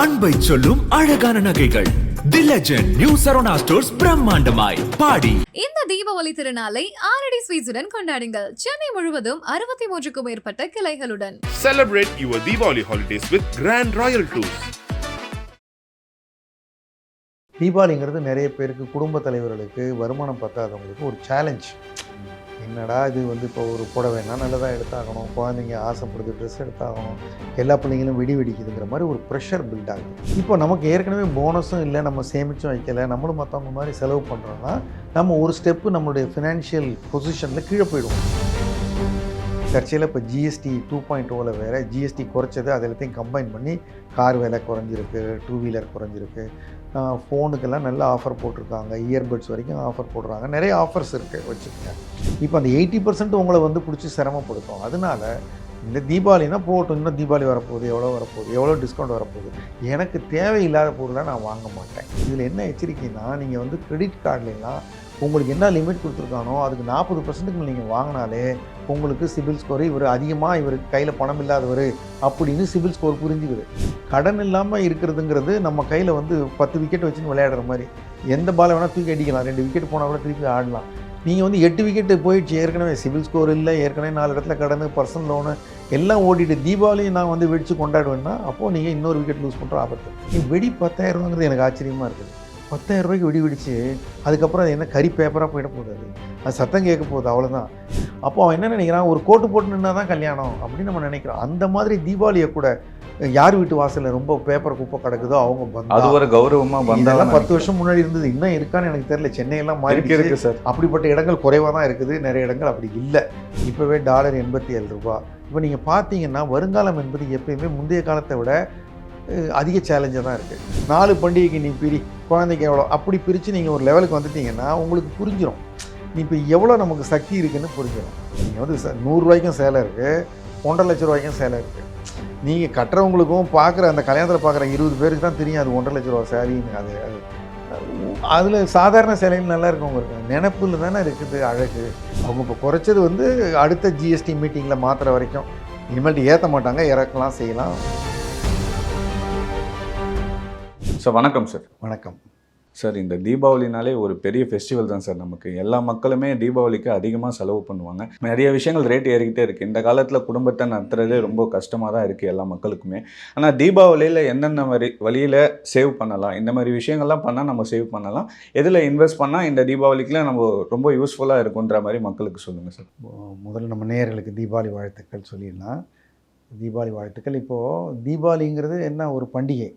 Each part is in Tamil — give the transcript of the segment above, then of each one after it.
அன்பை சொல்லும் அழகான நகைகள். The legend new Saravana stores பிரம்மாண்டமாய். பாடி. இந்த தீபாவளி திருநாளை ஆரடி ஸ்வீட்ஸுடன் கொண்டாடுங்கள். சென்னை முழுவதும் அறுபத்தி மூன்றுக்கும் மேற்பட்ட கிளைகளுடன். Celebrate your Diwali holidays with Grand Royal Tours. தீபாவளிங்கிறது நிறைய பேருக்கு குடும்ப தலைவர்களுக்கு வருமானம் பத்தாதவங்களுக்கு ஒரு சேலஞ்ச் என்னடா இது வந்து இப்போ ஒரு புடவைனா நல்லதாக எடுத்தாகணும்? குழந்தைங்க ஆசைப்படுது ட்ரெஸ் எடுத்தாகணும். எல்லா பிள்ளைங்களும் வெடி வெடிக்குதுங்கிற மாதிரி ஒரு ப்ரெஷர் பில்ட் ஆகுது. இப்போ நமக்கு ஏற்கனவே போனஸும் இல்லை நம்ம சேமிச்சும் வைக்கலை. நம்மளும் மற்றவங்க மாதிரி செலவு பண்ணுறோன்னா நம்ம ஒரு ஸ்டெப்பு நம்மளுடைய ஃபினான்ஷியல் பொசிஷனில் கீழே போயிடுவோம். சர்ச்சையில் இப்போ ஜிஎஸ்டி டூ பாயிண்ட் ஓவில் oh வேறு ஜிஎஸ்டி குறைச்சது அது எல்லாத்தையும் கம்பைன் பண்ணி கார் விலை குறைஞ்சிருக்கு டூ வீலர் குறைஞ்சிருக்கு. ஃபோனுக்கெல்லாம் நல்ல ஆஃபர் போட்டிருக்காங்க. இயர்பட்ஸ் வரைக்கும் ஆஃபர் போடுறாங்க. நிறைய ஆஃபர்ஸ் இருக்குது வச்சுக்கோங்க. இப்போ அந்த எயிட்டி பர்சன்ட் உங்களை வந்து பிடிச்சி சிரமப்படுத்தும். அதனால இந்த தீபாவளினா போகட்டும். இன்னும் தீபாவளி வரப்போகுது எவ்வளோ வரப்போகுது எவ்வளோ டிஸ்கவுண்ட் வரப்போகுது. எனக்கு தேவையில்லாத பொருளை நான் வாங்க மாட்டேன். இதில் என்ன எச்சரிக்கைன்னா நீங்கள் வந்து கிரெடிட் கார்டுலாம் உங்களுக்கு என்ன லிமிட் கொடுத்துருக்கானோ அதுக்கு நாற்பது பர்சன்ட்டுக்கு நீங்கள் வாங்கினாலே உங்களுக்கு சிபில் ஸ்கோர் இவர் அதிகமாக இவருக்கு கையில் பணம் இல்லாதவர் அப்படின்னு சிபில் ஸ்கோர் புரிஞ்சுக்குது. கடன் இல்லாமல் இருக்கிறதுங்கிறது நம்ம கையில் வந்து பத்து விக்கெட் வச்சுன்னு விளையாடுற மாதிரி. எந்த பாலை வேணால் தூக்கி அடிக்கலாம். ரெண்டு விக்கெட் போனால் கூட திருப்பி ஆடலாம். நீங்கள் வந்து எட்டு விக்கெட்டு போயிடுச்சு. ஏற்கனவே சிபில் ஸ்கோர் இல்லை ஏற்கனவே நாலு இடத்துல கடன் பர்சனல் லோனு எல்லாம் ஓடிட்டு தீபாவளி நான் வந்து வெடித்து கொண்டாடுவேன்னா அப்போது நீங்கள் இன்னொரு விக்கெட் லூஸ் பண்ணுற ஆபத்து. நீ வெடி பத்தாயிரம் எனக்கு ஆச்சரியமாக இருக்குது. பத்தாயிரம் ரூபாய்க்கு வெடி வெடிச்சு அதுக்கப்புறம் அது என்ன கறி பேப்பராக போயிட போகுது. அது சத்தம் கேட்க போகுது அவ்வளோதான் அப்போ அவன் என்ன நினைக்கிறான்? ஒரு கோட்டு போட்டு நின்னா தான் கல்யாணம் அப்படின்னு நம்ம நினைக்கிறோம். அந்த மாதிரி தீபாவளியை கூட யார் வீட்டு வாசலில் ரொம்ப பேப்பர் குப்பை கிடக்குதோ அவங்க அது ஒரு கௌரவமா இதெல்லாம் வந்தாலும் பத்து வருஷம் முன்னாடி இருந்தது. இன்னும் இருக்கான்னு எனக்கு தெரியல. சென்னையெல்லாம் மாறி இருக்கு இருக்கு சார். அப்படிப்பட்ட இடங்கள் குறைவாக தான் இருக்குது. நிறைய இடங்கள் அப்படி இல்லை. இப்போவே டாலர் எண்பத்தி ஏழு ரூபா. இப்போ நீங்கள் பார்த்தீங்கன்னா வருங்காலம் என்பது எப்பயுமே முந்தைய காலத்தை விட அதிக சேலஞ்சாக தான் இருக்குது நாலு பண்டிகைக்கு நீ பிரி குழந்தைக்கு எவ்வளோ அப்படி பிரித்து நீங்கள் ஒரு லெவலுக்கு வந்துட்டீங்கன்னா உங்களுக்கு புரிஞ்சிடும் நீ இப்போ எவ்வளோ நமக்கு சக்தி இருக்குன்னு புரிஞ்சிடும் நீங்கள் வந்து நூறுரூவாய்க்கும் சேலை இருக்குது ஒன்றரை லட்ச ரூபாய்க்கும் சேலை இருக்குது நீங்கள் கட்டுறவங்களுக்கும் பார்க்குற அந்த கல்யாணத்தில் பார்க்குற இருபது பேருக்கு தான் தெரியும் அது ஒன்றரை லட்ச ரூபா சேலின்னு அது அது அதில் சாதாரண சேலைகள் நல்லா இருக்கவங்க இருக்காங்க. நினப்பில் தானே இருக்குது அழகு. அவங்க இப்போ குறைச்சது வந்து அடுத்த ஜிஎஸ்டி மீட்டிங்கில் மாற்றுற வரைக்கும். இனிமேல்ட்டு ஏற்ற மாட்டாங்க இறக்கலாம் செய்யலாம். சார் வணக்கம் சார். வணக்கம். சார் இந்த தீபாவளினாலே ஒரு பெரிய ஃபெஸ்டிவல் தான் சார் நமக்கு. எல்லா மக்களுமே தீபாவளிக்கு அதிகமாக செலவு பண்ணுவாங்க. நிறைய விஷயங்கள் ரேட் ஏறிக்கிட்டே இருக்குது இந்த காலத்தில் குடும்பத்தை நடத்துறதே ரொம்ப கஷ்டமாக தான் இருக்குது எல்லா மக்களுக்குமே. ஆனால் தீபாவளியில் என்னென்ன மாதிரி வழியில் சேவ் பண்ணலாம்? இந்த மாதிரி விஷயங்கள்லாம் பண்ணால் நம்ம சேவ் பண்ணலாம். எதில் இன்வெஸ்ட் பண்ணால் இந்த தீபாவளிக்குலாம் நம்ம ரொம்ப யூஸ்ஃபுல்லாக இருக்குன்ற மாதிரி மக்களுக்கு சொல்லுங்கள் சார். முதல்ல நம்ம நேயர்களுக்கு தீபாவளி வாழ்த்துக்கள் சொல்லிடலாம். தீபாவளி வாழ்த்துக்கள். இப்போது தீபாவளிங்கிறது என்ன? ஒரு பண்டிகை.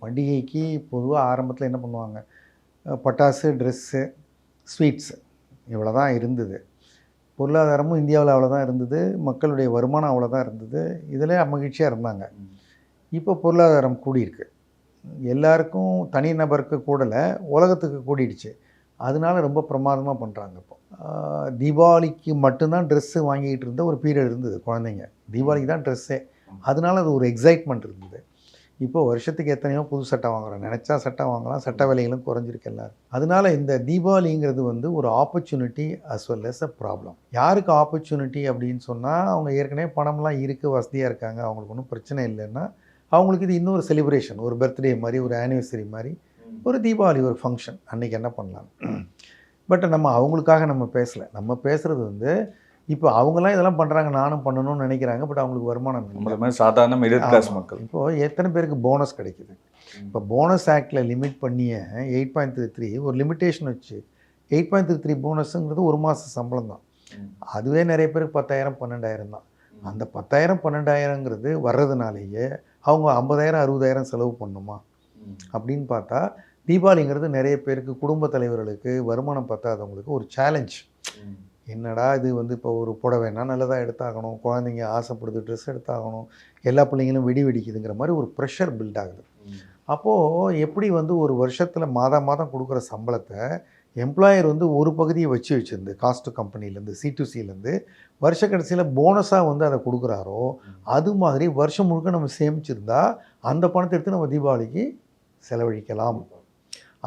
பண்டிகைக்கு பொதுவாக ஆரம்பத்தில் என்ன பண்ணுவாங்க? பட்டாசு ட்ரெஸ்ஸு ஸ்வீட்ஸு இவ்வளோ தான் இருந்தது. பொருளாதாரமும் இந்தியாவில் அவ்வளோதான் இருந்தது. மக்களுடைய வருமானம் அவ்வளோதான் இருந்தது. இதில் மகிழ்ச்சியாக இருந்தாங்க. இப்போ பொருளாதாரம் கூடியிருக்கு. எல்லாருக்கும் தனிநபருக்கு கூடலை உலகத்துக்கு கூடிடுச்சு. அதனால ரொம்ப பிரமாதமாக பண்ணுறாங்க இப்போ. தீபாவளிக்கு மட்டும்தான் ட்ரெஸ்ஸு வாங்கிட்டு இருந்த ஒரு பீரியட் இருந்தது குழந்தைங்க. தீபாவளிக்கு தான் ட்ரெஸ்ஸே. அதனால அது ஒரு எக்ஸைட்மெண்ட் இருந்தது. இப்போ வருஷத்துக்கு எத்தனையோ புது சட்டை வாங்குறோம். நினச்சா சட்டை வாங்கலாம் சட்ட விலைகளும் குறைஞ்சிருக்கு எல்லாரும். அதனால இந்த தீபாவளிங்கிறது வந்து ஒரு opportunity as well as a problem யாருக்கு ஆப்பர்ச்சுனிட்டி அப்படின்னு சொன்னால் அவங்க ஏற்கனவே பணம்லாம் இருக்குது வசதியாக இருக்காங்க அவங்களுக்கு ஒன்றும் பிரச்சனை இல்லைன்னா அவங்களுக்கு இது இன்னொரு செலிப்ரேஷன் ஒரு பர்த்டே மாதிரி ஒரு ஆனிவர்சரி மாதிரி ஒரு தீபாவளி ஒரு ஃபங்க்ஷன் அன்றைக்கி என்ன பண்ணலாம்? பட் நம்ம அவங்களுக்காக நம்ம பேசலை. நம்ம பேசுகிறது வந்து இப்போ அவங்களாம் இதெல்லாம் பண்ணுறாங்க நானும் பண்ணணும்னு நினைக்கிறாங்க பட் அவங்களுக்கு வருமானம் இல்லை. நம்மள மாதிரி சாதாரண மிடில் கிளாஸ். மக்கள். இப்போ எத்தனை பேருக்கு போனஸ் கிடைக்குது? இப்போ போனஸ் ஆக்டில் லிமிட் பண்ணிய எயிட் பாயிண்ட் த்ரீ த்ரீ ஒரு லிமிட்டேஷன் வச்சு எயிட் பாயிண்ட் த்ரீ த்ரீ போனஸுங்கிறது ஒரு மாத சம்பளம் தான். அதுவே நிறைய பேருக்கு பத்தாயிரம் பன்னெண்டாயிரம் தான். அந்த பத்தாயிரம் பன்னெண்டாயிரங்கிறது வர்றதுனாலேயே அவங்க ஐம்பதாயிரம் அறுபதாயிரம் செலவு பண்ணுமா? அப்படின்னு பார்த்தா தீபாவளிங்கிறது நிறைய பேருக்கு குடும்ப தலைவர்களுக்கு வருமானம் பத்தாதவங்களுக்கு ஒரு சேலஞ்ச் என்னடா இது வந்து இப்போ ஒரு புடவைனா நல்லதாக எடுத்தாகணும்? குழந்தைங்க ஆசைப்படுது ட்ரெஸ் எடுத்தாகணும். எல்லா பிள்ளைங்களும் வெடி வெடிக்குதுங்கிற மாதிரி ஒரு ப்ரெஷர் பில்ட் ஆகுது. அப்போது எப்படி வந்து ஒரு வருஷத்தில் மாதம் மாதம் கொடுக்குற சம்பளத்தை எம்ப்ளாயர் வந்து ஒரு பகுதியை வச்சு வச்சுருந்து காஸ்ட் கம்பெனிலேருந்து சி டு சிலேருந்து வருஷ கடைசியில் போனஸாக வந்து அதை கொடுக்குறாரோ அது மாதிரி வருஷம் முழுக்க நம்ம சேமிச்சிருந்தா அந்த பணத்தை எடுத்து நம்ம தீபாவளிக்கு செலவழிக்கலாம்.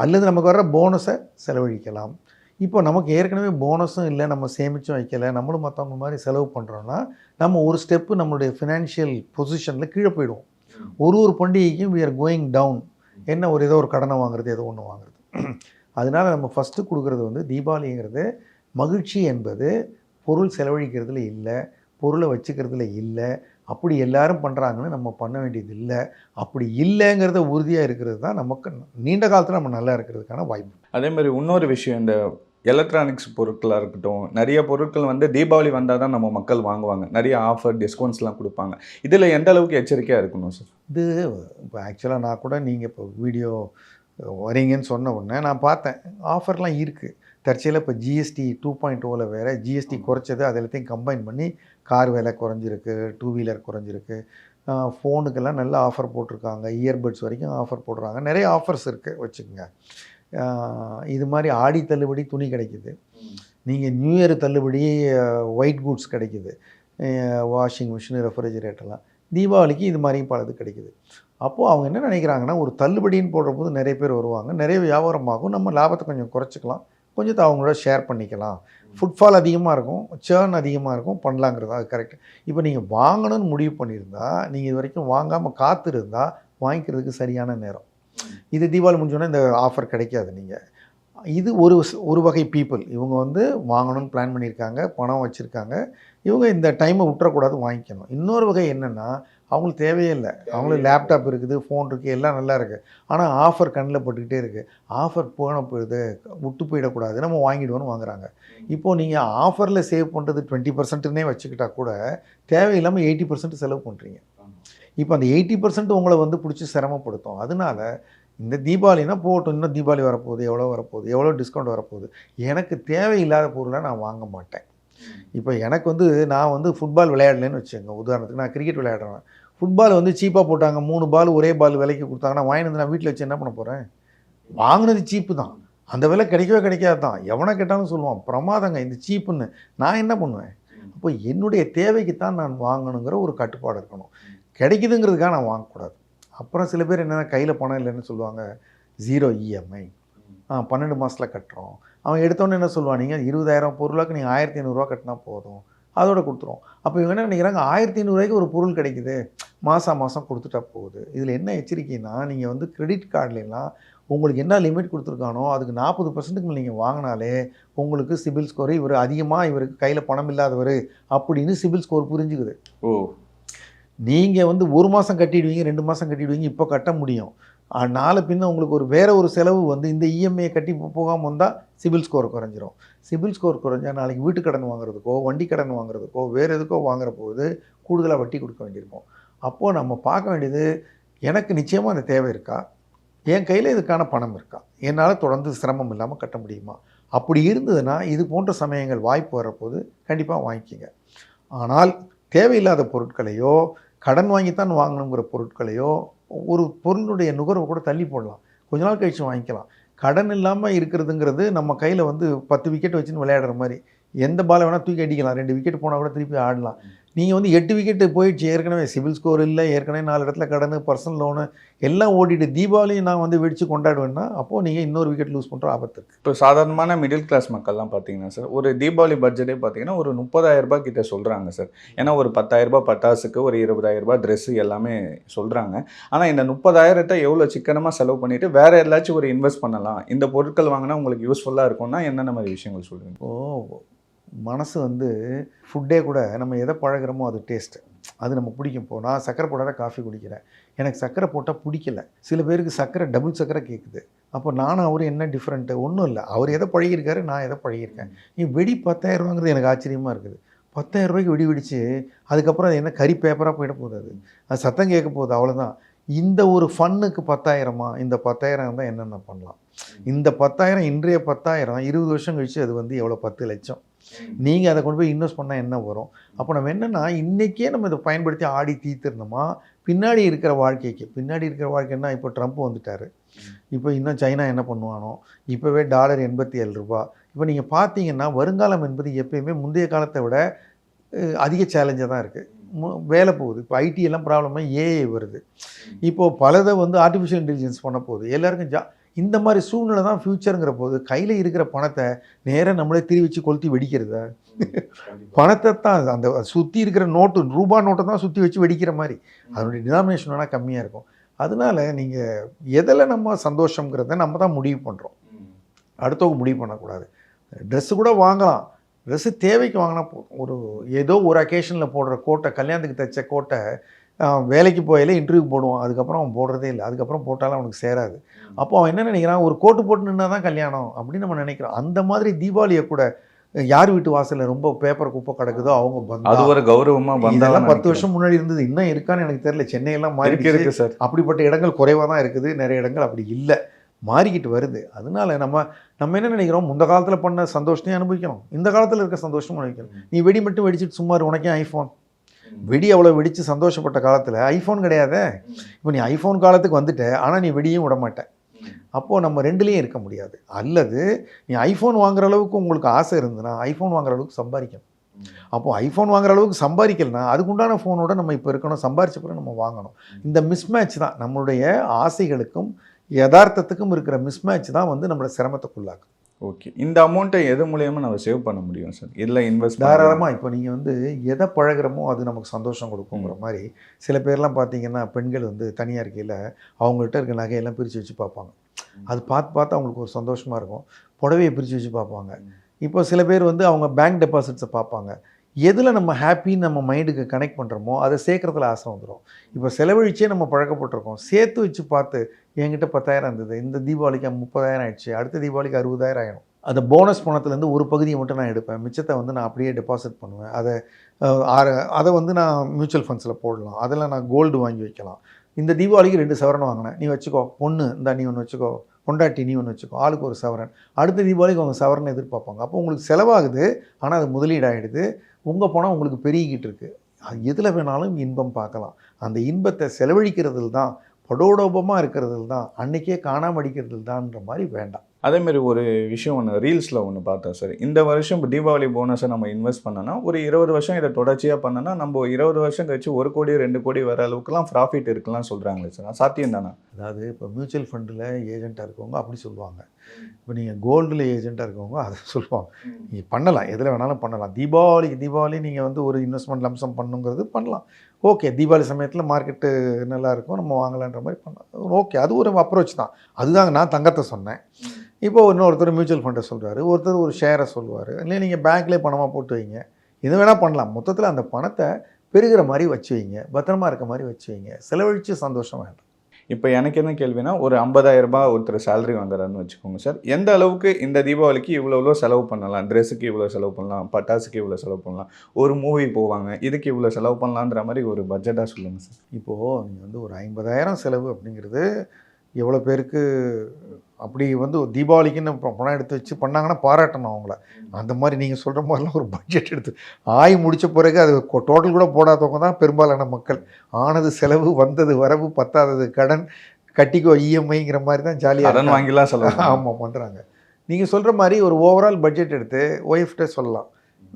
அல்லது நமக்கு வர்ற போனஸை செலவழிக்கலாம். இப்போ நமக்கு ஏற்கனவே போனஸும் இல்லை நம்ம சேமிச்சும் வைக்கலை நம்மளும் மற்றவங்க மாதிரி செலவு பண்ணுறோன்னா நம்ம ஒரு ஸ்டெப்பு நம்மளுடைய ஃபினான்ஷியல் பொசிஷனில் கீழே போயிடுவோம். ஒரு ஒரு பண்டிகைக்கும் வி ஆர் கோயிங் டவுன் என்ன ஒரு ஏதோ ஒரு கடனை வாங்குறது ஏதோ ஒன்று வாங்குறது. அதனால நம்ம ஃபஸ்ட்டு கொடுக்குறது வந்து தீபாவளிங்கிறது மகிழ்ச்சி என்பது பொருள் செலவழிக்கிறதுல இல்லை பொருளை வச்சுக்கிறதுல இல்லை அப்படி எல்லாரும் பண்ணுறாங்கன்னு நம்ம பண்ண வேண்டியது இல்லை. அப்படி இல்லைங்கிறத உறுதியாக இருக்கிறது தான் நமக்கு நீண்ட காலத்தில் நம்ம நல்லா இருக்கிறதுக்கான வாய்ப்பு. அதே மாதிரி இன்னொரு விஷயம் இந்த எலக்ட்ரானிக்ஸ் பொருட்களாக இருக்கட்டும் நிறைய பொருட்கள் வந்து தீபாவளி வந்தால் தான் நம்ம மக்கள் வாங்குவாங்க. நிறைய ஆஃபர் டிஸ்கவுண்ட்ஸ்லாம் கொடுப்பாங்க. இதில் எந்த அளவுக்கு எச்சரிக்கையாக இருக்கணும் சார் இது இப்போ ஆக்சுவலாக நான் கூட நீங்கள் இப்போ வீடியோ வரீங்கன்னு சொன்ன உடனே நான் பார்த்தேன். ஆஃபர்லாம் இருக்குது தற்செயலாக இப்போ ஜிஎஸ்டி டூ பாயிண்ட் ஓவில் வேறு ஜிஎஸ்டி குறைச்சது. அது எல்லாத்தையும் கம்பைன் பண்ணி கார் விலை குறைஞ்சிருக்கு டூ வீலர் குறைஞ்சிருக்கு. ஃபோனுக்கெல்லாம் நல்ல ஆஃபர் போட்டிருக்காங்க. இயர்பட்ஸ் வரைக்கும் ஆஃபர் போடுறாங்க. நிறைய ஆஃபர்ஸ் இருக்குது வச்சுக்கோங்க. இது மாதிரி ஆடி தள்ளுபடி துணி கிடைக்குது. நீங்கள் நியூ இயர் தள்ளுபடி ஒயிட் கூட்ஸ் கிடைக்குது. வாஷிங் மிஷின் ரெஃப்ரிஜரேட்டர்லாம். தீபாவளிக்கு இது மாதிரியும் பலது கிடைக்குது. அப்போது அவங்க என்ன நினைக்கிறாங்கன்னா ஒரு தள்ளுபடின்னு போடுற போது நிறைய பேர் வருவாங்க. நிறைய வியாபாரமாகும். நம்ம லாபத்தை கொஞ்சம் குறைச்சிக்கலாம். கொஞ்சத்தை அவங்களோட ஷேர் பண்ணிக்கலாம். ஃபுட்ஃபால் அதிகமாக இருக்கும். சேர்ன் அதிகமாக இருக்கும். பண்ணலாங்கிறது அது கரெக்ட் இப்போ நீங்கள் வாங்கணும்னு முடிவு பண்ணியிருந்தா நீங்கள் இது வரைக்கும் வாங்காமல் காத்திருந்தா வாங்கிக்கிறதுக்கு சரியான நேரம். இது தீபாவளி முடிஞ்சோடனே இந்த ஆஃபர் கிடைக்காது நீங்கள் இது ஒரு ஒரு வகை பீப்புள் இவங்க வந்து வாங்கணும்னு பிளான் பண்ணியிருக்காங்க பணம் வச்சுருக்காங்க. இவங்க இந்த டைமை விட்டுறக்கூடாது வாங்கிக்கணும். இன்னொரு வகை என்னென்னா அவங்களுக்கு தேவையே இல்லை. அவங்களுக்கு லேப்டாப் இருக்குது ஃபோன் இருக்குது எல்லாம் நல்லா இருக்குது ஆனால் ஆஃபர் கண்ணில் பட்டுக்கிட்டே இருக்குது ஆஃபர் போன போயிடுது விட்டு போயிடக்கூடாது. நம்ம வாங்கிடுவோன்னு வாங்குறாங்க. இப்போது நீங்கள் ஆஃபரில் சேவ் பண்ணுறது டுவெண்ட்டி பர்சன்ட்னே வச்சுக்கிட்டா கூட தேவையில்லாமல் எயிட்டி பர்சன்ட் செலவு பண்ணுறீங்க இப்போ அந்த எயிட்டி பர்சன்ட் உங்களை வந்து பிடிச்சி சிரமப்படுத்தும். அதனால இந்த தீபாவளினா போகட்டும் இன்னும் தீபாவளி வரப்போகுது எவ்வளோ வரப்போகுது எவ்வளோ டிஸ்கவுண்ட் வரப்போகுது எனக்கு தேவையில்லாத பொருளை நான் வாங்க மாட்டேன். இப்போ எனக்கு வந்து நான் வந்து ஃபுட்பால் விளையாடலன்னு வச்சுக்கோங்க. உதாரணத்துக்கு நான் கிரிக்கெட் விளையாடுறேன். ஃபுட்பால் வந்து சீப்பாக போட்டாங்க மூணு பால் ஒரே பால் விலைக்கு கொடுத்தாங்கன்னா வாங்கிட்டு வந்து நான் வீட்டில் வச்சு என்ன பண்ண போகிறேன் வாங்கினது சீப்பு தான். அந்த விலை கிடைக்கவே கிடைக்காது தான். எவனை கேட்டாலும் சொல்லுவான் பிரமாதங்க இந்த சீப்புன்னு நான் என்ன பண்ணுவேன்? அப்போ என்னுடைய தேவைக்கு தான் நான் வாங்கணுங்கிற ஒரு கட்டுப்பாடு இருக்கணும். கிடைக்குதுங்கிறதுக்காக நான் வாங்கக்கூடாது. அப்புறம் சில பேர் என்ன கையில் பணம் இல்லைன்னு சொல்லுவாங்க ஜீரோ இஎம்ஐ ஆ பன்னெண்டு மாதத்தில் கட்டுறோம். அவன் எடுத்தோன்னே என்ன சொல்லுவான் நீங்கள் இருபதாயிரம் பொருளாக்கு நீங்கள் ஆயிரத்தி ஐநூறுரூவா கட்டினா போதும். அதோட கொடுத்துரும் அப்போ இவங்க என்ன நினைக்கிறாங்க ஆயிரத்தி ஐநூறுரூவாய்க்கு ஒரு பொருள் கிடைக்குது. மாதம் மாதம் கொடுத்துட்டா போகுது. இதில் என்ன எச்சரிக்கைன்னா நீங்கள் வந்து கிரெடிட் கார்டுலாம் உங்களுக்கு என்ன லிமிட் கொடுத்துருக்கானோ அதுக்கு நாற்பது பர்சன்ட்டுக்கு நீங்கள் வாங்கினாலே உங்களுக்கு சிபில் ஸ்கோர் இவர் அதிகமாக இவருக்கு கையில் பணம் இல்லாதவர் அப்படின்னு சிபில் ஸ்கோர் புரிஞ்சுக்குது. ஓ. நீங்கள் வந்து ஒரு மாதம் கட்டிடுவீங்க ரெண்டு மாதம் கட்டிடுவீங்க இப்போ கட்ட முடியும். நாளை பின்ன உங்களுக்கு ஒரு வேறு ஒரு செலவு வந்து இந்த இஎம்ஐயை கட்டி போகாமல் வந்தால் சிபில் ஸ்கோர் குறைஞ்சிரும். சிபில் ஸ்கோர் குறைஞ்சா நாளைக்கு வீட்டு கடன் வாங்குறதுக்கோ வண்டி கடன் வாங்குறதுக்கோ வேறு எதுக்கோ வாங்குற போது கூடுதலாக வட்டி கொடுக்க வேண்டியிருக்கும். அப்போது நம்ம பார்க்க வேண்டியது எனக்கு நிச்சயமாக அந்த தேவை இருக்கா? என் கையில் இதுக்கான பணம் இருக்கா? என்னால் தொடர்ந்து சிரமம் இல்லாமல் கட்ட முடியுமா? அப்படி இருந்ததுன்னா இது போன்ற சமயங்கள் வாய்ப்பு வரப்போது கண்டிப்பாக வாங்கிக்கிங்க. ஆனால் தேவையில்லாத பொருட்களையோ கடன் வாங்கித்தான் வாங்கணுங்கிற பொருட்களையோ ஒரு பொருளுடைய நுகர்வை கூட தள்ளி போடலாம். கொஞ்ச நாள் கழிச்சு வாங்கிக்கலாம். கடன் இல்லாமல் இருக்கிறதுங்கிறது நம்ம கையில் வந்து பத்து விக்கெட் வச்சுன்னு விளையாடுற மாதிரி. எந்த பாலை வேணால் தூக்கி அடிக்கலாம். ரெண்டு விக்கெட் போனால் கூட திருப்பி ஆடலாம். நீங்கள் வந்து எட்டு விக்கெட்டு போயிடுச்சு. ஏற்கனவே சிவில் ஸ்கோர் இல்லை ஏற்கனவே நாலு இடத்துல கடன் பர்சனல் லோனு எல்லாம் ஓடிட்டு தீபாவளியும் நான் வந்து வெடித்து கொண்டாடுவேன்னா அப்போது நீங்கள் இன்னொரு விக்கெட் லூஸ் பண்ணுற ஆபத்து இருக்குது இப்போ சாதாரணமான மிடில் கிளாஸ் மக்கள்லாம் பார்த்தீங்கன்னா சார் ஒரு தீபாவளி பட்ஜெட்டே பார்த்தீங்கன்னா ஒரு முப்பதாயிரம் ரூபாய் கிட்ட சொல்கிறாங்க சார் ஏன்னா ஒரு பத்தாயிரம் ரூபாய் பட்டாசுக்கு ஒரு இருபதாயிரம் ரூபாய் ட்ரெஸ்ஸு எல்லாமே சொல்கிறாங்க ஆனால் இந்த முப்பதாயிரத்தை எவ்வளோ சிக்கனமாக செலவு பண்ணிட்டு வேற ஏதாச்சும் ஒரு இன்வெஸ்ட் பண்ணலாம். இந்த பொருட்கள் வாங்கினா உங்களுக்கு யூஸ்ஃபுல்லாக இருக்கும்னா என்னென்ன மாதிரி விஷயங்கள் சொல்லுவீங்க ஓ மனசு வந்து ஃபுட்டே கூட நம்ம எதை பழகுறோமோ அது டேஸ்ட்டு அது நம்ம பிடிக்கும். இப்போ நான் சக்கரை போடாத காஃபி குடிக்கிறேன். எனக்கு சக்கரை போட்டால் பிடிக்கல. சில பேருக்கு சக்கரை டபுள் சக்கரை கேட்குது அப்போ நானும் அவர் என்ன டிஃப்ரெண்ட்டு ஒன்றும் இல்லை. அவர் எதை பழகியிருக்காரு நான் எதை பழகியிருக்கேன். நீ வெடி பத்தாயிரம் ரூபாங்கிறது எனக்கு ஆச்சரியமாக இருக்குது. பத்தாயிரம் ரூபாய்க்கு வெடி வெடிச்சு அதுக்கப்புறம் அது என்ன கறி பேப்பராக போயிட போகுது அது. அது சத்தம் கேட்க போகுது அவ்வளோதான் இந்த ஒரு ஃபன்னுக்கு பத்தாயிரமா இந்த பத்தாயிரம் இருந்தால் என்னென்ன பண்ணலாம்? இந்த பத்தாயிரம் இன்றைய பத்தாயிரம் இருபது வருஷம் கழிச்சு அது வந்து எவ்வளோ பத்து லட்சம். நீங்கள் அதை கொண்டு போய் இன்வெஸ்ட் பண்ணால் என்ன வரும்? அப்போ நம்ம என்னென்னா இன்றைக்கே நம்ம இதை பயன்படுத்தி ஆடி தீர்த்துருந்தோமா பின்னாடி இருக்கிற வாழ்க்கைக்கு. பின்னாடி இருக்கிற வாழ்க்கைன்னா இப்போ ட்ரம்ப் வந்துட்டார். இப்போ இன்னும் சைனா என்ன பண்ணுவானோ? இப்போவே டாலர் எண்பத்தி ஏழு ரூபா. இப்போ நீங்கள் பார்த்தீங்கன்னா வருங்காலம் என்பது எப்பயுமே முந்தைய காலத்தை விட அதிக சேலஞ்சாக தான் இருக்குது வேலை போகுது. இப்போ ஐடி எல்லாம் ப்ராப்ளமாக ஏஐ வருது. இப்போது பலதை வந்து ஆர்டிஃபிஷியல் இன்டெலிஜென்ஸ் பண்ண போகுது. எல்லாருக்கும் ஜா இந்த மாதிரி சூழ்நிலை தான் ஃப்யூச்சருங்கிற போது கையில் இருக்கிற பணத்தை நேராக நம்மளே திரி வச்சு கொளுத்தி வெடிக்கிறதா? பணத்தை தான் அந்த சுற்றி இருக்கிற நோட்டு ரூபா நோட்டை தான் சுற்றி வச்சு வெடிக்கிற மாதிரி. அதனுடைய டினாமினேஷன் வேணால் கம்மியாக இருக்கும். அதனால நீங்கள் எதில் நம்ம சந்தோஷங்கிறத நம்ம தான் முடிவு பண்ணுறோம் அடுத்தவங்க முடிவு பண்ணக்கூடாது. ட்ரெஸ்ஸு கூட வாங்கலாம். ட்ரெஸ்ஸு தேவைக்கு வாங்கினா போதும் ஒரு ஏதோ ஒரு அக்கேஷனில் போடுற கோட்டை கல்யாணத்துக்கு தைச்ச கோட்டை வேலைக்கு போயில இன்டர்வியூ போடுவான். அதுக்கப்புறம் அவன் போடுறதே இல்லை. அதுக்கப்புறம் போட்டாலும் அவனுக்கு சேராது. அப்போ அவன் என்ன நினைக்கிறான்? ஒரு கோட்டு போட்டு நின்னா தான் கல்யாணம் அப்படின்னு நம்ம நினைக்கிறோம். அந்த மாதிரி தீபாவளியை கூட யார் வீட்டு வாசல்ல ரொம்ப பேப்பர் குப்பை கிடக்குதோ அவங்க பந்தா. அது ஒரு கௌரவமா இதெல்லாம் வந்தாலும் பத்து வருஷம் முன்னாடி இருந்தது. இன்னும் இருக்கான்னு எனக்கு தெரியல. சென்னையெல்லாம் மாறி இருக்கு சார். அப்படிப்பட்ட இடங்கள் குறைவாக தான் இருக்குது. நிறைய இடங்கள் அப்படி இல்லை. மாறிக்கிட்டு வருது. அதனால நம்ம நம்ம என்ன நினைக்கிறோம்? முந்த காலத்தில் பண்ண சந்தோஷத்தையும் அனுபவிக்கணும். இந்த காலத்தில் இருக்க சந்தோஷமும் அனுபவிக்கணும். நீ வெடி மட்டும் வெடிச்சிட்டு சும்மா உனக்கே ஐஃபோன் வெடி அவ்வளோ வெடித்து சந்தோஷப்பட்ட காலத்தில் ஐஃபோன் கிடையாதே? இப்போ நீ ஐஃபோன் காலத்துக்கு வந்துட்ட ஆனால் நீ வெடியும் விட மாட்ட. அப்போது நம்ம ரெண்டுலேயும் இருக்க முடியாது. அல்லது நீ ஐஃபோன் வாங்குற அளவுக்கு உங்களுக்கு ஆசை இருந்ததுன்னா ஐஃபோன் வாங்குற அளவுக்கு சம்பாதிக்கணும். அப்போது ஐஃபோன் வாங்குற அளவுக்கு சம்பாதிக்கலனா அதுக்குண்டான ஃபோனோட நம்ம இப்போ இருக்கணும் சம்பாரிச்ச பிறகு நம்ம வாங்கணும். இந்த மிஸ்மேட்ச் தான் நம்மளுடைய ஆசைகளுக்கும் யதார்த்தத்துக்கும் இருக்கிற மிஸ்மேட்ச் தான் வந்து நம்மளை சிரமத்துக்குள்ளாக்கும் ஓகே இந்த அமௌண்ட்டை எது மூலியமா நம்ம சேவ் பண்ண முடியும் சார் இல்லை இன்வெஸ்ட் தாராளமாக இப்போ நீங்கள் வந்து எதை பழகுறமோ அது நமக்கு சந்தோஷம் கொடுக்குங்கிற மாதிரி சில பேர்லாம் பார்த்தீங்கன்னா பெண்கள் வந்து தனியாக இருக்கையில் அவங்கள்ட்ட இருக்க நகையெல்லாம் பிரித்து வச்சு பார்ப்பாங்க. அது பார்த்து பார்த்து அவங்களுக்கு ஒரு சந்தோஷமாக இருக்கும். புடவையை பிரித்து வச்சு பார்ப்பாங்க. இப்போ சில பேர் வந்து அவங்க பேங்க் டெபாசிட்ஸை பார்ப்பாங்க. எதில் நம்ம ஹாப்பின்னு நம்ம மைண்டுக்கு கனெக்ட் பண்ணுறோமோ அதை சேர்க்குறதுல ஆசை வந்துடும் இப்போ செலவழிச்சே நம்ம பழக்கப்பட்டிருக்கோம். சேர்த்து வச்சு பார்த்து என்கிட்ட பத்தாயிரம் இருந்தது. இந்த தீபாவளிக்கு முப்பதாயிரம் ஆயிடுச்சு. அடுத்த தீபாவளிக்கு அறுபதாயிரம் ஆயிடும் அந்த போனஸ் பணத்துலேருந்து ஒரு பகுதியை மட்டும் நான் எடுப்பேன். மிச்சத்தை வந்து நான் அப்படியே டெபாசிட் பண்ணுவேன். அதை ஆறு- அதை வந்து நான் மியூச்சுவல் ஃபண்ட்ஸில் போடலாம். அதில் நான் கோல்டு வாங்கி வைக்கலாம். இந்த தீபாவளிக்கு ரெண்டு சவரன் வாங்கினேன். நீ வச்சுக்கோ பொண்ணு இந்த நீ ஒன்று வச்சுக்கோ கொண்டாட்டி நீ ஒன்று வச்சுக்கோ ஆளுக்கு ஒரு சவரன். அடுத்த தீபாவளிக்கு அவங்க சவரன் எதிர்பார்ப்பாங்க. அப்போ உங்களுக்கு செலவாகுது ஆனால் அது முதலீடாகிடுது உங்கள் பணம் உங்களுக்கு பெருகிக்கிட்டு இருக்குது எதில் வேணாலும் இன்பம் பார்க்கலாம். அந்த இன்பத்தை செலவழிக்கிறதில் தான் படோடோபமாக இருக்கிறதில் தான் அன்னைக்கே காணாம அடிக்கிறதில் தான்ன்ற மாதிரி வேண்டாம். அதேமாரி ஒரு விஷயம் ஒன்று ரீல்ஸில் ஒன்று பார்த்தேன் சார் இந்த வருஷம் இப்போ தீபாவளி போனஸை நம்ம இன்வெஸ்ட் பண்ணோன்னா ஒரு இருபது வருஷம் இதை தொடர்ச்சியாக பண்ணோன்னா நம்ம இருபது வருஷம் கழிச்சு ஒரு கோடி ரெண்டு கோடி வர அளவுக்குலாம் ப்ராஃபிட் இருக்குலாம் சொல்கிறாங்களே சார் சாத்தியம் தானே? அதாவது இப்போ மியூச்சுவல் ஃபண்டில் ஏஜெண்ட்டாக இருக்கவங்க அப்படி சொல்லுவாங்க. இப்போ நீங்கள் கோல்டில் ஏஜெண்ட்டாக இருக்கவங்க அதை சொல்லுவாங்க. நீங்கள் பண்ணலாம் எதில் வேணாலும் பண்ணலாம். தீபாவளிக்கு தீபாவளி நீங்கள் வந்து ஒரு இன்வெஸ்ட்மெண்ட் லம்சம் பண்ணுங்கிறது பண்ணலாம். ஓகே தீபாவளி சமயத்தில் மார்க்கெட்டு நல்லாயிருக்கும் நம்ம வாங்கலான்ற மாதிரி பண்ணலாம். ஓகே அது ஒரு அப்ரோச் தான். அதுதாங்க நான் தங்கத்தை சொன்னேன். இப்போ இன்னொருத்தர் மியூச்சுவல் ஃபண்டை சொல்கிறாரு ஒருத்தர் ஒரு ஷேரை சொல்லுவார். இல்லை நீங்கள் பேங்க்லேயே பணமாக போட்டு வைங்க. இது வேணால் பண்ணலாம். மொத்தத்தில் அந்த பணத்தை பெருகிற மாதிரி வச்சு வைங்க பத்திரமா இருக்க மாதிரி வச்சு வைங்க. செலவழித்து சந்தோஷம் வேண்டாம் இப்போ எனக்கு என்ன கேள்வினா ஒரு 50000 ரூபாய் ஒருத்தர் சேலரி வாங்குறாருன்னு வச்சுக்கோங்க சார். எந்த அளவுக்கு இந்த தீபாவளிக்கு இவ்வளோ இவ்வளோ செலவு பண்ணலாம்? ட்ரெஸ்ஸுக்கு இவ்வளோ செலவு பண்ணலாம்? பட்டாசுக்கு இவ்வளோ செலவு பண்ணலாம்? ஒரு மூவி போவாங்க இதுக்கு இவ்வளோ செலவு பண்ணலான்ற மாதிரி ஒரு பட்ஜெட்டாக சொல்லுங்கள் சார். இப்போது நீங்கள் வந்து ஒரு ஐம்பதாயிரம் செலவு அப்படிங்கிறது எவ்வளோ பேருக்கு அப்படி வந்து ஒரு தீபாவளிக்குன்னு பணம் எடுத்து வச்சு பண்ணாங்கன்னா பாராட்டணும் அவங்கள. அந்த மாதிரி நீங்கள் சொல்கிற மாதிரிலாம் ஒரு பட்ஜெட் எடுத்து ஆய் முடித்த பிறகு அது டோட்டல் கூட போடாதவங்க தான் பெரும்பாலான மக்கள். ஆனது செலவு வந்தது வரவு பத்தாதது கடன் கட்டிக்கோ இஎம்ஐங்கிற மாதிரி தான் ஜாலியாக கடன் வாங்கிலாம் செலவு பண்ணலாம். ஆமாம் பண்ணுறாங்க நீங்கள் சொல்கிற மாதிரி ஒரு ஓவரால் பட்ஜெட் எடுத்து ஒய்ஃப்கிட்ட சொல்லலாம்.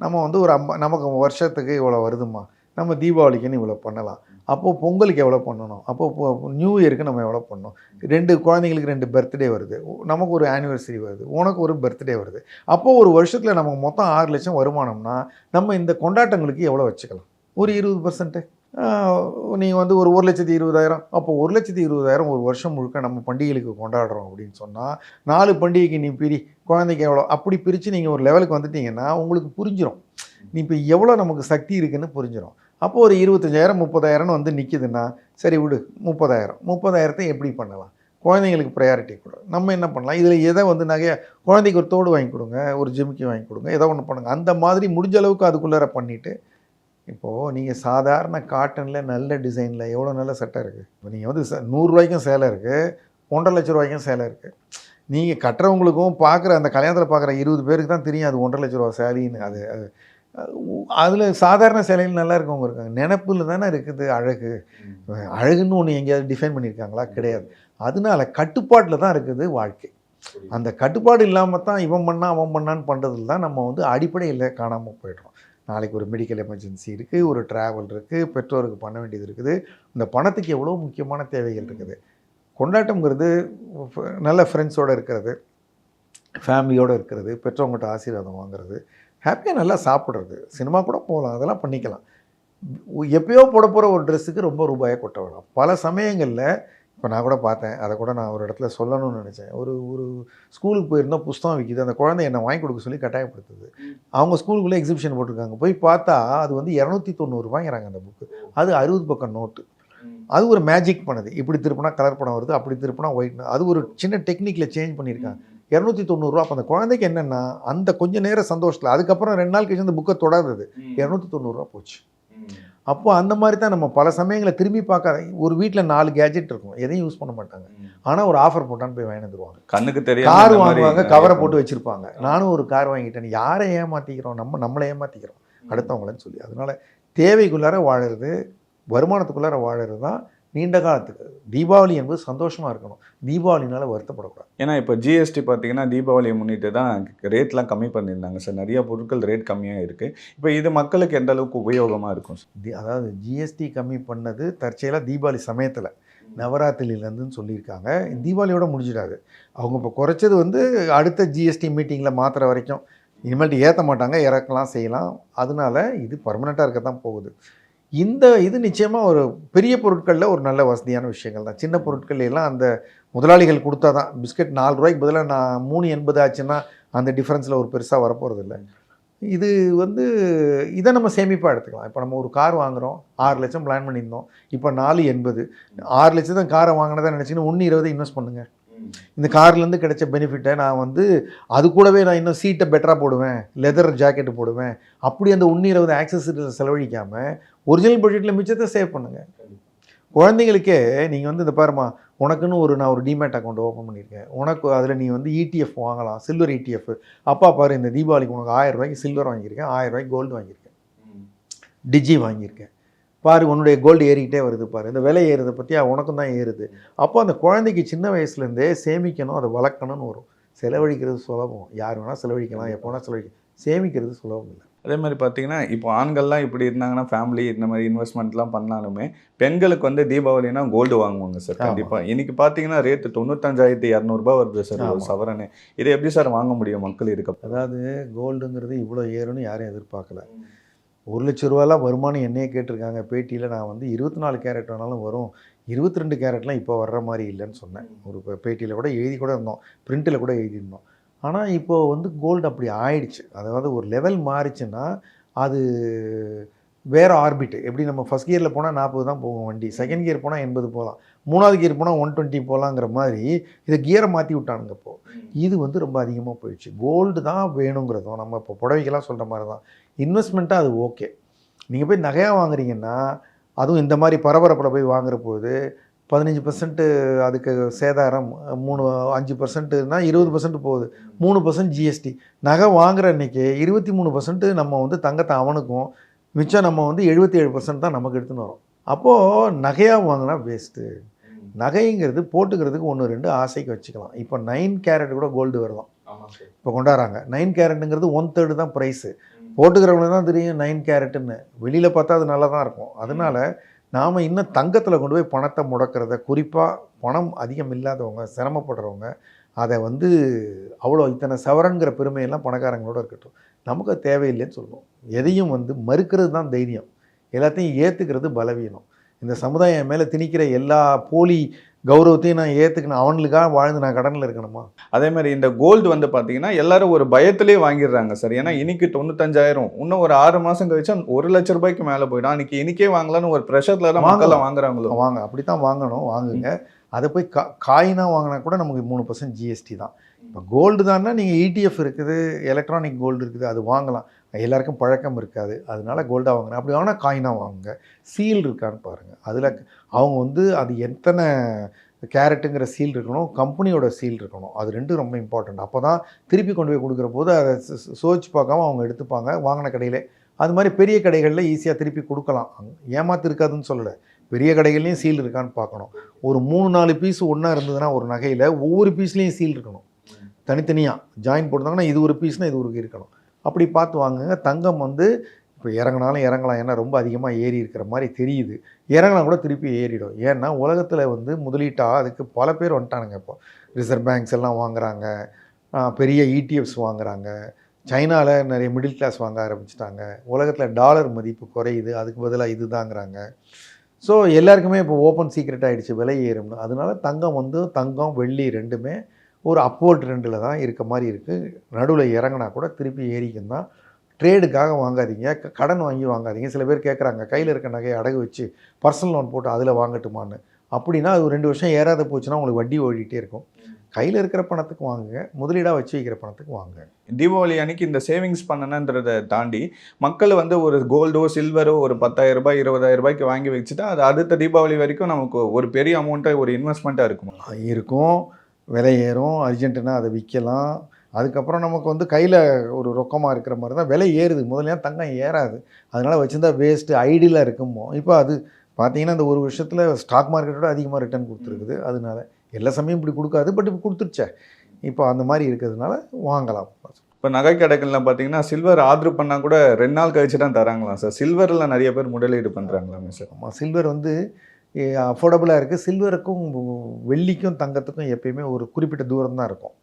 நம்ம வந்து ஒரு அம்மா நமக்கு வருஷத்துக்கு இவ்வளோ வருதுமா நம்ம தீபாவளிக்குன்னு இவ்வளோ பண்ணலாம். அப்போது பொங்கலுக்கு எவ்வளோ பண்ணணும்? அப்போது நியூ இயருக்கு நம்ம எவ்வளோ பண்ணணும்? ரெண்டு குழந்தைங்களுக்கு ரெண்டு பர்த்டே வருது. நமக்கு ஒரு ஆனிவர்சரி வருது. உனக்கு ஒரு பர்த்டே வருது. அப்போது ஒரு வருஷத்தில் நமக்கு மொத்தம் ஆறு லட்சம் வருமானம்னா நம்ம இந்த கொண்டாட்டங்களுக்கு எவ்வளோ வச்சுக்கலாம்? ஒரு இருபது பர்சன்ட்டு நீங்கள் வந்து ஒரு ஒரு லட்சத்தி இருபதாயிரம். அப்போ ஒரு லட்சத்தி இருபதாயிரம் ஒரு வருஷம் முழுக்க நம்ம பண்டிகைகளுக்கு கொண்டாடுறோம் அப்படின்னு சொன்னால் நாலு பண்டிகைக்கு நீ பிரி குழந்தைக்கு எவ்வளோ அப்படி பிரித்து நீங்கள் ஒரு லெவலுக்கு வந்துட்டீங்கன்னா உங்களுக்கு புரிஞ்சிடும் நீ இப்போ எவ்வளோ நமக்கு சக்தி இருக்குதுன்னு புரிஞ்சிடும் அப்போது ஒரு இருபத்தஞ்சாயிரம் முப்பதாயிரம்னு வந்து நிற்கிதுன்னா சரி விடு முப்பதாயிரம். முப்பதாயிரத்தை எப்படி பண்ணலாம்? குழந்தைங்களுக்கு ப்ரையாரிட்டி கொடு. நம்ம என்ன பண்ணலாம்? இதில் எதை வந்து நகைய குழந்தைக்கு ஒரு தோடு வாங்கி கொடுங்க ஒரு ஜிமிக்கி வாங்கி கொடுங்க ஏதோ ஒன்று பண்ணுங்க. அந்த மாதிரி முடிஞ்ச அளவுக்கு அதுக்குள்ளார பண்ணிவிட்டு இப்போது நீங்கள் சாதாரண காட்டனில் நல்ல டிசைனில் எவ்வளோ நல்ல சட்டை இருக்குது இப்போ நீங்கள் வந்து ச- நூறுரூவாய்க்கும் சேலை இருக்குது ஒன்றரை லட்ச ரூபாய்க்கும் சேலை இருக்குது நீங்கள் கட்டுறவங்களுக்கும் பார்க்குற அந்த கல்யாணத்தில் பார்க்குற இருபது பேருக்கு தான் தெரியும் அது ஒன்றரை லட்ச ரூபா சேலின்னு. அது அது அதில் சாதாரண சேலையில் நல்லா இருக்கவங்க இருக்காங்க. நினப்பில் தானே இருக்குது அழகு. அழகுன்னு ஒன்று எங்கேயாவது டிஃபைன் பண்ணியிருக்காங்களா? கிடையாது. அதனால கட்டுப்பாட்டில் தான் இருக்குது வாழ்க்கை. அந்த கட்டுப்பாடு இல்லாமல் தான் இவன் பண்ணா அவன் பண்ணான்னு பண்ணுறதுல தான் நம்ம வந்து அடிப்படையில் காணாமல் போயிடுறோம். நாளைக்கு ஒரு மெடிக்கல் எமர்ஜென்சி இருக்குது ஒரு ட்ராவல் இருக்குது பெற்றோருக்கு பண்ண வேண்டியது இருக்குது. இந்த பணத்துக்கு எவ்வளோ முக்கியமான தேவைகள் இருக்குது. கொண்டாட்டம்ங்கிறது ஃப- நல்ல ஃப்ரெண்ட்ஸோடு இருக்கிறது. ஃபேமிலியோடு இருக்கிறது. பெற்றவங்ககிட்ட ஆசீர்வாதம் வாங்குறது. ஹாப்பியாக நல்லா சாப்பிட்றது. சினிமா கூட போகலாம் அதெல்லாம் பண்ணிக்கலாம். எப்பயோ போட போகிற ஒரு ட்ரெஸ்ஸுக்கு ரொம்ப ரூபாயை கொட்ட வேணாம். பல சமயங்களில் இப்போ நான் கூட பார்த்தேன் அதை கூட நான் ஒரு இடத்துல சொல்லணும்னு நினச்சேன். ஒரு ஒரு ஸ்கூலுக்கு போயிருந்தோம் புஸ்தகம் விற்கிது அந்த குழந்தை என்னை வாங்கி கொடுக்க சொல்லி கட்டாயப்படுத்துது. அவங்க ஸ்கூலுக்குள்ளே எக்ஸிபிஷன் போட்டிருக்காங்க. போய் பார்த்தா அது வந்து இரநூத்தி தொண்ணூறுபாங்கிறாங்க அந்த புக்கு அது அறுபது பக்கம் நோட்டு அது ஒரு மேஜிக் பண்ணுது. இப்படி திருப்பினா கலர் படம் வருது அப்படி திருப்பினா ஒயிட் அது ஒரு சின்ன டெக்னிக்கில் சேஞ்ச் பண்ணியிருக்காங்க. இரநூத்தி தொண்ணூறுரூவா அப்போ அந்த குழந்தைக்கு என்னென்னா அந்த கொஞ்ச நேரம் சந்தோஷத்தில் அதுக்கப்புறம் ரெண்டு நாள் கழிச்சு அந்த புக்கை தொடருது இரநூத்தி தொண்ணூறுரூவா போச்சு. அப்போ அந்த மாதிரி தான் நம்ம பல சமயங்களை திரும்பி பார்க்காத ஒரு வீட்டில் நாலு கேஜெட் இருக்கும். எதையும் யூஸ் பண்ண மாட்டாங்க. ஆனால் ஒரு ஆஃபர் போட்டான்னு போய் வாங்கி வந்துருவாங்க. கண்ணுக்கு தெரியும் கார் வாங்குவாங்க கவரை போட்டு வச்சிருப்பாங்க. நானும் ஒரு கார் வாங்கிட்டேன் யாரை ஏமாத்திக்கிறோம்? நம்ம நம்மளை ஏமாத்திக்கிறோம். அடுத்தவங்களன்னு சொல்லி. அதனால தேவைக்குள்ளார வாழறது வருமானத்துக்குள்ளார வாழறது தான் நீண்ட காலத்துக்கு தீபாவளி என்பது சந்தோஷமா இருக்கணும். தீபாவளினால வருத்தப்படக்கூடாது. ஏன்னா இப்போ ஜிஎஸ்டி பார்த்தீங்கன்னா தீபாவளியை முன்னிட்டு தான் ரேட்லாம் கம்மி பண்ணியிருந்தாங்க சார். நிறைய பொருட்கள் ரேட் கம்மியாக இருக்குது இப்போ இது மக்களுக்கு எந்த அளவுக்கு உபயோகமாக இருக்கும் அதாவது ஜிஎஸ்டி கம்மி பண்ணது தற்செயலாக தீபாவளி சமயத்தில். நவராத்திரியிலேருந்துன்னு சொல்லியிருக்காங்க. தீபாவளியோட முடிஞ்சிடாது. அவங்க இப்போ குறைச்சது வந்து அடுத்த ஜிஎஸ்டி மீட்டிங்கில் மாற்றுற வரைக்கும். இனிமேல்ட்டு ஏற்ற மாட்டாங்க. இறக்கலாம் செய்யலாம். அதனால இது பர்மனெண்ட்டாக இருக்க தான் போகுது. இந்த இது நிச்சயமாக ஒரு பெரிய பொருட்களில் ஒரு நல்ல வசதியான விஷயங்கள் தான். சின்ன பொருட்கள் எல்லாம் அந்த முதலாளிகள் கொடுத்தா தான். பிஸ்கட் நாலு ரூபாய்க்கு பதிலாக நான் மூணு எண்பது ஆச்சுன்னா அந்த டிஃப்ரென்ஸில் ஒரு பெருசாக வரப்போகிறது இல்லை இது வந்து இதை நம்ம சேமிப்பாக எடுத்துக்கலாம். இப்போ நம்ம ஒரு கார் வாங்குகிறோம் ஆறு லட்சம் பிளான் பண்ணியிருந்தோம். இப்போ நாலு எண்பது. ஆறு லட்சம் தான் காரை வாங்கினதா நினச்சிங்கன்னா ஒன்று இருபது இன்வெஸ்ட் பண்ணுங்கள் இந்த கார்லேருந்து கிடைச்ச பெனிஃபிட்டை நான் வந்து அது கூடவே நான் இன்னும் சீட்டை பெட்டராக போடுவேன் லெதர் ஜாக்கெட்டு போடுவேன். அப்படி அந்த ஒன்று இருபது ஆக்சசரியில் செலவழிக்காமல் ஒரிஜினல் பட்ஜெட்டில் மிச்சத்தை சேவ் பண்ணுங்கள் குழந்தைங்களுக்கே நீங்கள் வந்து இந்த பாருமா உனக்குன்னு ஒரு நான் ஒரு டிமேட் அக்கௌண்ட் ஓப்பன் பண்ணியிருக்கேன். உனக்கு அதில் நீ வந்து இடிஎஃப் வாங்கலாம் சில்வர் இடிஎஃப் அப்பா பாரு இந்த தீபாவளிக்கு உனக்கு ஆயிரம் ரூபாய்க்கு சில்வர் வாங்கியிருக்கேன் ஆயிரம் ரூபாய்க்கு கோல்டு வாங்கியிருக்கேன். டிஜி வாங்கியிருக்கேன். பாரு உன்னுடைய கோல்டு ஏறிக்கிட்டே வருது பாரு. இந்த விலை ஏறுறதை பற்றி உனக்கும் தான் ஏறுது. அப்போ அந்த குழந்தைக்கு சின்ன வயசுலேருந்தே சேமிக்கணும் அதை வளர்க்கணும்னு வரும். செலவழிக்கிறது சுலபம். யார் வேணால் செலவழிக்கலாம் எப்போ வேணால் செலவழிக்கலாம். சேமிக்கிறது சுலபம் இல்லை. அதே மாதிரி பார்த்தீங்கன்னா இப்போ ஆண்கள்லாம் இப்படி இருந்தாங்கன்னா ஃபேமிலி இந்த மாதிரி இன்வெஸ்ட்மெண்ட்லாம் பண்ணாலுமே பெண்களுக்கு வந்து தீபாவளினா கோல்டு வாங்குவாங்க சார். கண்டிப்பாக இன்னைக்கு பார்த்தீங்கன்னா ரேட்டு தொண்ணூத்தஞ்சாயிரத்தி இரநூறுபா வருது சார் ஒரு. சவரனு. இது எப்படி சார் வாங்க முடியும் மக்கள் இருக்க அதாவது கோல்டுங்கிறது இவ்வளோ ஏறும்னு யாரும் எதிர்பார்க்கல. ஒரு லட்ச ரூபாலாம் வருமானம் என்னையே கேட்டிருக்காங்க. பேட்டியில் நான் வந்து இருபத்தி நாலு கேரட் வேணாலும் வரும். இருபத்தி ரெண்டு கேரட்லாம் இப்போ வர்ற மாதிரி இல்லைன்னு சொன்னேன். ஒரு பேட்டியில் கூட எழுதி கூட இருந்தோம். பிரிண்ட்டில் கூட எழுதியிருந்தோம். ஆனால் இப்போது வந்து கோல்டு அப்படி ஆயிடுச்சு. அதாவது ஒரு லெவல் மாறிச்சுன்னா அது வேறு ஆர்பிட் எப்படி நம்ம ஃபஸ்ட் கியரில் போனால் நாற்பது தான் போகும் வண்டி. செகண்ட் கியர் போனால் எண்பது போகலாம். மூணாவது கியர் போனால் ஒன் டுவெண்ட்டி போகலாங்கிற மாதிரி இதை கியரை மாற்றி விட்டானுங்க இப்போ. இது வந்து ரொம்ப அதிகமாக போயிடுச்சு. கோல்டு தான் வேணுங்கிறதும் நம்ம இப்போ புடவைக்கெல்லாம் சொல்கிற மாதிரி தான் இன்வெஸ்ட்மெண்ட்டாக அது ஓகே நீங்கள் போய் நகையாக வாங்குறீங்கன்னா அதுவும் இந்த மாதிரி பரபரப்பில் போய் வாங்குற போது பதினஞ்சு பர்சன்ட்டு அதுக்கு சேதாரம் மூணு அஞ்சு பர்சன்ட்டுனா இருபது பர்சன்ட் போகுது. மூணு பர்சன்ட் ஜிஎஸ்டி நகை வாங்குற அன்னைக்கு இருபத்தி மூணு பர்சன்ட்டு நம்ம வந்து தங்கத்தை அவனுக்கும் மிச்சம் நம்ம வந்து எழுபத்தி ஏழு பர்சன்ட் தான் நமக்கு எடுத்துன்னு வரோம். அப்போது நகையாக வாங்கினா வேஸ்ட்டு நகைங்கிறது போட்டுக்கிறதுக்கு ஒன்று ரெண்டு ஆசைக்கு வச்சுக்கலாம். இப்போ நைன் கேரட் கூட கோல்டு வருதாம் இப்போ கொண்டாடுறாங்க. நைன் கேரட்டுங்கிறது ஒன் தேர்டு தான் ப்ரைஸு போட்டுக்கிறவங்களுக்கு தான் தெரியும் நைன் கேரட்டுன்னு வெளியில் பார்த்தா அது நல்லா தான் இருக்கும். அதனால நாம் இன்னும் தங்கத்தில் கொண்டு போய் பணத்தை முடக்கிறத குறிப்பாக பணம் அதிகம் இல்லாதவங்க சிரமப்படுறவங்க அதை வந்து அவ்வளோ இத்தனை சவரன்கிற பெருமையெல்லாம் பணக்காரங்களோட இருக்கட்டும். நமக்கு தேவையில்லைன்னு சொல்லணும் எதையும் வந்து மறுக்கிறது தான் தைரியம். எல்லாத்தையும் ஏற்றுக்கிறது பலவீனம். இந்த சமுதாயம் என் மேலே திணிக்கிற எல்லா போலி கௌரவத்தையும் நான் ஏற்றுக்கணும் அவனுக்காக வாழ்ந்து நான் கடனில் இருக்கணுமா? அதே மாதிரி இந்த கோல்டு வந்து பார்த்தீங்கன்னா எல்லாரும் ஒரு பயத்திலே வாங்கிடுறாங்க சார். ஏன்னா இன்னைக்கு தொண்ணூத்தஞ்சாயிரம். இன்னும் ஒரு ஆறு மாசம் கழிச்சா ஒரு லட்ச ரூபாய்க்கு மேலே போயிடும். அன்னைக்கு இன்னைக்கே வாங்கலாம்னு ஒரு ப்ரெஷர்ல தான் மக்கள் வாங்கலாம். வாங்குறாங்களோ? வாங்க அப்படி தான் வாங்கணும். வாங்குங்க. அதை போய் கா காயினாக வாங்கினா கூட நமக்கு மூணு பர்சன்ட் ஜிஎஸ்டி தான். இப்போ கோல்டு தான்னா நீங்கள் இடிஎஃப் இருக்குது எலக்ட்ரானிக் கோல்டு இருக்குது அது வாங்கலாம். எல்லாருக்கும் பழக்கம் இருக்காது. அதனால கோல்டாக வாங்குறேன். அப்படி வாங்கினா காயினாக வாங்குங்க. சீல் இருக்கான்னு பாருங்கள் அதில் அவங்க வந்து அது எத்தனை கேரட்டுங்கிற சீல் இருக்கணும் கம்பெனியோட சீல் இருக்கணும். அது ரெண்டும் ரொம்ப இம்பார்ட்டண்ட் அப்போ தான் திருப்பி கொண்டு போய் கொடுக்குற போது அதை சோச்சு பார்க்காம அவங்க எடுத்துப்பாங்க வாங்கின கடையிலே. அது மாதிரி பெரிய கடைகளில் ஈஸியாக திருப்பி கொடுக்கலாம். ஏமாத்து இருக்காதுன்னு சொல்லலை. பெரிய கடைகள்லையும் சீல் இருக்கான்னு பார்க்கணும். ஒரு மூணு நாலு பீஸ் ஒன்றா இருந்ததுன்னா ஒரு நகையில் ஒவ்வொரு பீஸ்லேயும் சீல் இருக்கணும். தனித்தனியாக ஜாயின் போட்டிருந்தாங்கன்னா இது ஒரு பீஸ்னால் இது ஒரு இருக்கணும். அப்படி பார்த்து வாங்குங்க. தங்கம் வந்து இப்போ இறங்கினாலும் இறங்கலாம். ஏன்னா ரொம்ப அதிகமாக ஏறி இருக்கிற மாதிரி தெரியுது. இறங்கினா கூட திருப்பி ஏறிடும். ஏன்னா உலகத்தில் வந்து முதலீட்டாக அதுக்கு பல பேர் வந்துட்டானுங்க இப்போ. ரிசர்வ் பேங்க்ஸ் எல்லாம் வாங்குறாங்க. பெரிய இடிஎஃப்ஸ் வாங்குறாங்க. சைனாவில் நிறைய மிடில் கிளாஸ் வாங்க ஆரம்பிச்சிட்டாங்க. உலகத்தில் டாலர் மதிப்பு குறையுது. அதுக்கு பதிலாக இதுதாங்கிறாங்க. ஸோ எல்லாருக்குமே இப்போ ஓப்பன் சீக்ரெட் ஆகிடுச்சு விலை ஏறும்னு. அதனால தங்கம் வந்து தங்கம் வெள்ளி ரெண்டுமே ஒரு அப்போர்ட் ட்ரெண்டில் தான் இருக்க மாதிரி இருக்குது நடுவில் இறங்கினா கூட திருப்பி ஏறிக்கும் தான். ட்ரேடுக்காக வாங்காதீங்க. கடன் வாங்கி வாங்காதீங்க. சில பேர் கேட்குறாங்க கையில் இருக்க நகையை அடகு வச்சு பர்சனல் லோன் போட்டு அதில் வாங்கட்டுமான்னு. அப்படின்னா அது ஒரு ரெண்டு வருஷம் ஏறாத போச்சுன்னா உங்களுக்கு வட்டி ஓடிட்டே இருக்கும். கையில் இருக்கிற பணத்துக்கு வாங்குங்க. முதலீடாக வச்சு வைக்கிற பணத்துக்கு வாங்குங்க. தீபாவளி அன்னைக்கு இந்த சேவிங்ஸ் பண்ணணுன்றதை தாண்டி மக்கள் வந்து ஒரு கோல்டோ சில்வரோ ஒரு பத்தாயிரம் ரூபாய் இருபதாயிரம் ரூபாய்க்கு வாங்கி வச்சுட்டா அது அடுத்த தீபாவளி வரைக்கும் நமக்கு ஒரு பெரிய அமௌண்ட்டை ஒரு இன்வெஸ்ட்மெண்ட்டாக இருக்குமா? இருக்கும். விலை ஏறும் அர்ஜென்ட்டுனா அதை விற்கலாம். அதுக்கப்புறம் நமக்கு வந்து கையில் ஒரு ரொக்கமாக இருக்கிற மாதிரி தான் விலை ஏறுது. முதல்ல தங்கம் ஏறாது? அதனால் வச்சுருந்தா வேஸ்ட்டு ஐடியில் இருக்குமோ? இப்போ அது பார்த்தீங்கன்னா இந்த ஒரு வருஷத்தில் ஸ்டாக் மார்க்கெட்டோட அதிகமாக ரிட்டர்ன் கொடுத்துருக்குது. அதனால எல்லா சமயம் இப்படி கொடுக்காது. பட் இப்போ கொடுத்துருச்சே. இப்போ அந்த மாதிரி இருக்கிறதுனால வாங்கலாம். இப்போ நகை கடைகள்ல பார்த்தீங்கன்னா சில்வர் ஆர்டர் பண்ணால் கூட ரெண்டு நாள் கழிச்சு தான் தராங்களாம் சார். சில்வரில் நிறைய பேர் முதலீடு பண்ணுறாங்களாமே சார். ஆமாம் சில்வர் வந்து அஃபோர்டபுளாக இருக்குது சில்வருக்கும் வெள்ளிக்கும் தங்கத்துக்கும் எப்பயுமே ஒரு குறிப்பிட்ட தூரம் தான் இருக்கும்.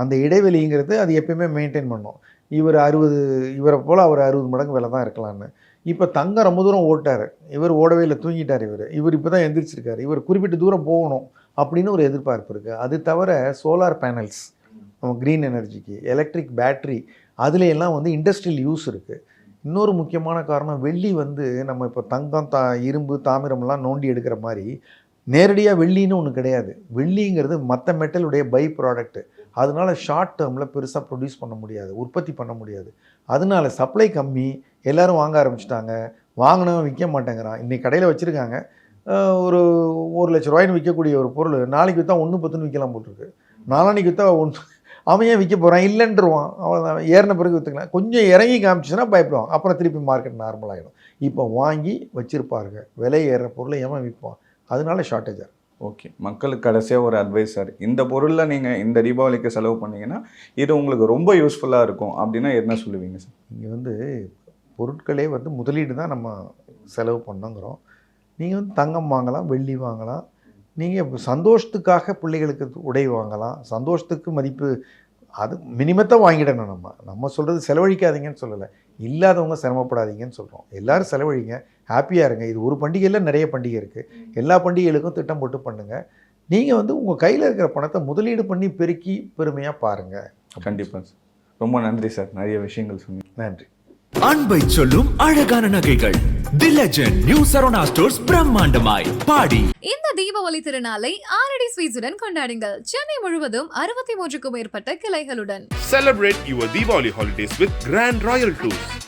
அந்த இடைவெளிங்கிறது அது எப்பயுமே மெயின்டைன் பண்ணும். இவர் அறுபது இவரை போல் அவர் அறுபது மடங்கு விலை தான் இருக்கலான்னு இப்போ தங்கம் ரொம்ப தூரம் ஓட்டார். இவர் ஓடவே இல்லை தூங்கிட்டார் இவர். இவர் இப்போ தான் எந்திரிச்சிருக்காரு. இவர் குறிப்பிட்ட தூரம் போகணும் அப்படின்னு ஒரு எதிர்பார்ப்பு இருக்குது அது தவிர சோலார் பேனல்ஸ் நம்ம க்ரீன் எனர்ஜிக்கு எலக்ட்ரிக் பேட்ரி அதுல எல்லாம் வந்து இண்டஸ்ட்ரியல் யூஸ் இருக்குது இன்னொரு முக்கியமான காரணம் வெள்ளி வந்து நம்ம இப்போ தங்கம் தா இரும்பு தாமிரம்லாம் நோண்டி எடுக்கிற மாதிரி நேரடியாக வெள்ளின்னு ஒன்று கிடையாது. வெள்ளிங்கிறது மற்ற மெட்டலுடைய பை ப்ராடக்ட் அதனால ஷார்ட் டேர்மில் பெருசாக ப்ரொடியூஸ் பண்ண முடியாது உற்பத்தி பண்ண முடியாது. அதனால சப்ளை கம்மி எல்லோரும் வாங்க ஆரம்பிச்சிட்டாங்க. வாங்கினவன் விற்க மாட்டேங்கிறான். இன்றைக்கி கடையில் வச்சுருக்காங்க. ஒரு ஒரு லட்ச ரூபாயின்னு விற்கக்கூடிய ஒரு பொருள் நாளைக்கு விற்றா ஒன்று பத்துன்னு விற்கலாம் போட்டிருக்கு நாளானிக்கு விற்றா ஒன்று அவன் ஏன் விற்க போகிறான் இல்லைன்றுவான். அவ்வளோதான் ஏறின பிறகு விற்றுக்கலாம் கொஞ்சம் இறங்கி காமிச்சுன்னா பயப்படுவான். அப்புறம் திருப்பி மார்க்கெட் நார்மல் ஆகிடும் இப்போ வாங்கி வச்சிருப்பாருங்க. விலை ஏறுற பொருளை ஏன் விற்பான்? அதனால ஷார்ட்டேஜாக ஓகே மக்களுக்கு கடைசியாக ஒரு அட்வைஸ் சார் இந்த பொருளில் நீங்கள் இந்த தீபாவளிக்கு செலவு பண்ணீங்கன்னா இது உங்களுக்கு ரொம்ப யூஸ்ஃபுல்லாக இருக்கும். அப்படின்னா என்ன சொல்லுவீங்க சார்? இங்கே வந்து பொருட்களே வந்து முதலீடு தான் நம்ம செலவு பண்ணோங்கிறோம். நீங்கள் வந்து தங்கம் வாங்கலாம் வெள்ளி வாங்கலாம். நீங்கள் சந்தோஷத்துக்காக பிள்ளைகளுக்கு உடை வாங்கலாம். சந்தோஷத்துக்கு மதிப்பு அது மினிமத்தை வாங்கிடணும் நம்ம. நம்ம சொல்கிறது செலவழிக்காதீங்கன்னு சொல்லலை. இல்லாதவங்க சிரமப்படாதீங்கன்னு சொல்கிறோம் எல்லாரும் செலவழிங்க. ஹாப்பியாக இருங்க. இது ஒரு பண்டிகையில் நிறைய பண்டிகை இருக்குது எல்லா பண்டிகைகளுக்கும் திட்டம் போட்டு பண்ணுங்கள் நீங்கள் வந்து உங்கள் கையில் இருக்கிற பணத்தை முதலீடு பண்ணி பெருக்கி பெருமையாக பாருங்கள் கண்டிப்பாக சார். ரொம்ப நன்றி சார். நிறைய விஷயங்கள் சொன்னீங்க. நன்றி. அன்பை சொல்லும் அழகான நகைகள். The legend new Saravana stores பிரம்மாண்டமாய். பாடி. இந்த தீபாவளி திருநாளை ஆரடி ஸ்வீட்ஸுடன் கொண்டாடுங்கள். சென்னை முழுவதும் அறுபத்தி மூன்றுக்கும் மேற்பட்ட கிளைகளுடன். Celebrate your Diwali holidays with Grand Royal Tours.